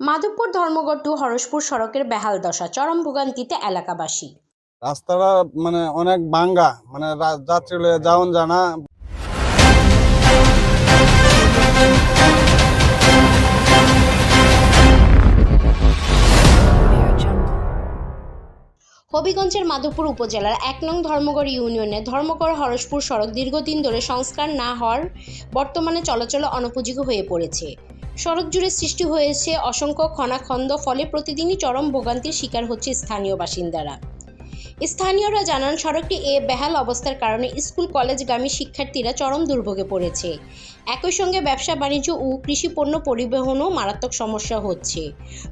Madhabpur Dharmagarh two Harashpur সড়কের বেহাল দশা চরম ভোগান্তিতে এলাকাবাসী। রাস্তাটা মানে অনেক ভাঙ্গা মানে যাত্রী যাওন জানা। হবিগঞ্জের মাধবপুর উপজেলার এক নং ধর্মগড় ইউনিয়নে ধর্মগড় হরসপুর সড়ক দীর্ঘদিন ধরে সংস্কার না হওয়ার বর্তমানে চলাচল অনুপযোগী হয়ে পড়েছে। সড়ক জুড়ে সৃষ্টি হয়েছে অসংখ্য খনাখন্দ ফলে প্রতিদিনই চরম ভোগান্তির শিকার হচ্ছে স্থানীয় বাসিন্দারা। স্থানীয়রা জানান সড়কটি এ বেহাল অবস্থার কারণে স্কুল, কলেজগামী শিক্ষার্থীরা চরম দুর্ভোগে পড়েছে। একই সঙ্গে ব্যবসা, বাণিজ্য ও কৃষি পণ্য পরিবহনও মারাত্মক সমস্যা হচ্ছে।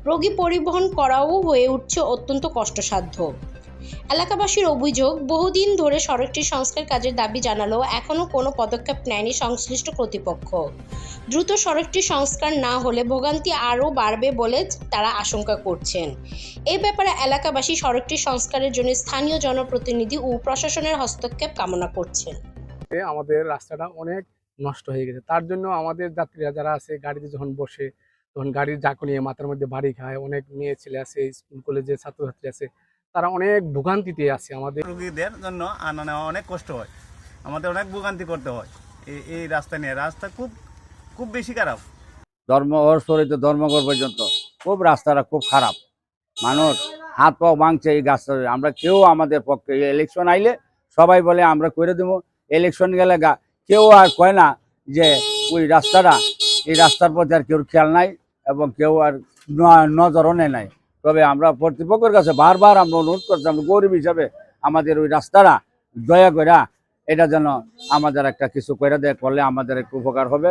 রোগী পরিবহন করাও হয়ে উঠছে অত্যন্ত কষ্টসাধ্য। এলাকাবাসীর অভিযোগ, বহুদিন ধরে সড়কটির সংস্কার কাজের দাবি জানালেও এখনও কোনো পদক্ষেপ নেয়নি সংশ্লিষ্ট কর্তৃপক্ষ। দ্রুত সড়কটি সংস্কার না হলে ভোগান্তি আরও বাড়বে বলে তারা আশঙ্কা করছেন। এই ব্যাপারে এলাকাবাসী সড়কটি সংস্কারের জন্য স্থানীয় জনপ্রতিনিধি ও প্রশাসনের হস্তক্ষেপ কামনা করছেন। আমাদের রাস্তাটা অনেক নষ্ট হয়ে গেছে। তার জন্য আমাদের যাত্রীরা যারা আছে, গাড়িতে যখন বসে, তখন গাড়ির জাকু নিয়ে মাথার মধ্যে বাড়ি খায়। অনেক মেয়ে ছেলে আছে, স্কুল, কলেজের ছাত্রছাত্রী আছে। তারা অনেক ভোগান্তিতে আছে আমাদের। রুগীদের জন্য আনা নেওয়া অনেক কষ্ট হয়। আমাদের অনেক ভোগান্তি করতে হয়। এই এই রাস্তা নিয়ে। রাস্তা খুব খুব বেশি খারাপ। ধর্ম হরিতে ধর্মগড় পর্যন্ত। খুব রাস্তাটা খুব খারাপ। মানুষ হাত পাও ভাঙছে এই গাছটা আমরা কেউ আমাদের পক্ষে ইলেকশন আইলে সবাই বলে আমরা করে দেবো। ইলেকশন গেলে গা কেউ আর কয় না যে ওই রাস্তাটা এই রাস্তার প্রতি আর কেউ খেয়াল নাই এবং কেউ আর ন- নজরও নেয় নাই। তবে আমরা কর্তৃপক্ষের কাছে বারবার আমরা অনুরোধ করছি, আমরা গরিব হিসাবে আমাদের ওই রাস্তাটা দয়া করে এটা যেন আমাদের একটা কিছু করে দেয়, করলে আমাদের একটু উপকার হবে।